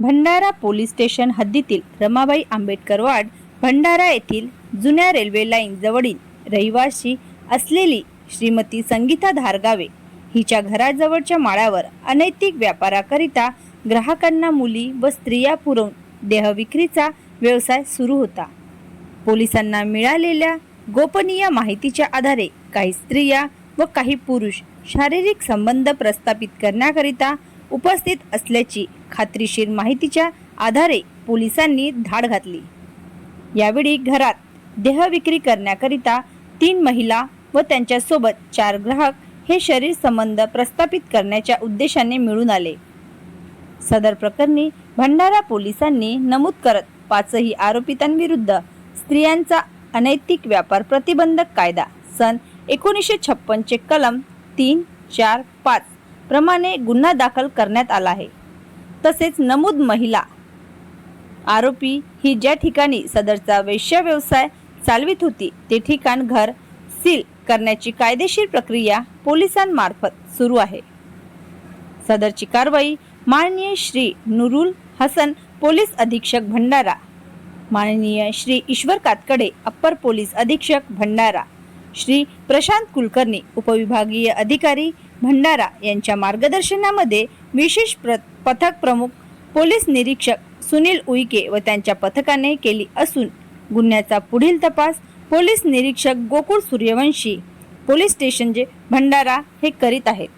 Bhandara police station हद्दीतील रमाबाई आंबेडकर वाड भंडारा येथील जुन्या रेल्वे लाईन जवळील रहिवासी असलेली श्रीमती संगीता धारगावे. हिच्या घराजवळच्या माळ्यावर अनैतिक व्यापाराकरिता ग्राहकांना मुली व स्त्रिया पुरवून देहविक्रीचा व्यवसाय सुरू होता. पोलिसांना मिळालेल्या गोपनीय माहितीच्या आधारे काही स्त्रिया व काही पुरुष शारीरिक संबंध प्रस्थापित करण्याकरिता उपस्थित असल्याची खात्रीशीर माहितीच्या आधारे पोलिसांनी धाड घातली. यावेळी घरात देहविक्री करण्याकरिता तीन महिला व त्यांच्यासोबत चार ग्राहक हे शरीर संबंध प्रस्थापित करण्याच्या उद्देशाने मिळून आले. सदर प्रकरणी भंडारा पोलिसांनी नमूद करत पाचही आरोपितांविरुद्ध स्त्रियांचा अनैतिक व्यापार प्रतिबंधक कायदा सन एकोणीसशे छप्पनचे कलम तीन चार पाच प्रमाणे गुन्हा दाखल करण्यात आला आहे. तसेच नमूद महिला आरोपी ही ज्या ठिकाणी सदरचा वैश्य व्यवसाय चालवित होती ते ठिकाण घर सील करण्याची कायदेशीर प्रक्रिया पोलिसांमार्फत सुरू आहे. सदरची कारवाई माननीय श्री नुरुल हसन पोलीस अधीक्षक भंडारा माननीय श्री ईश्वर कातकडे अप्पर पोलीस अधीक्षक भंडारा श्री प्रशांत कुलकर्णी उपविभागीय अधिकारी भंडारा यांच्या मार्गदर्शनामध्ये विशेष प्र पथक प्रमुख पोलीस निरीक्षक सुनील उईके व त्यांच्या पथकाने केली असून गुन्ह्याचा पुढील तपास पोलीस निरीक्षक गोकुळ सूर्यवंशी पोलीस स्टेशन जे भंडारा हे करीत आहेत.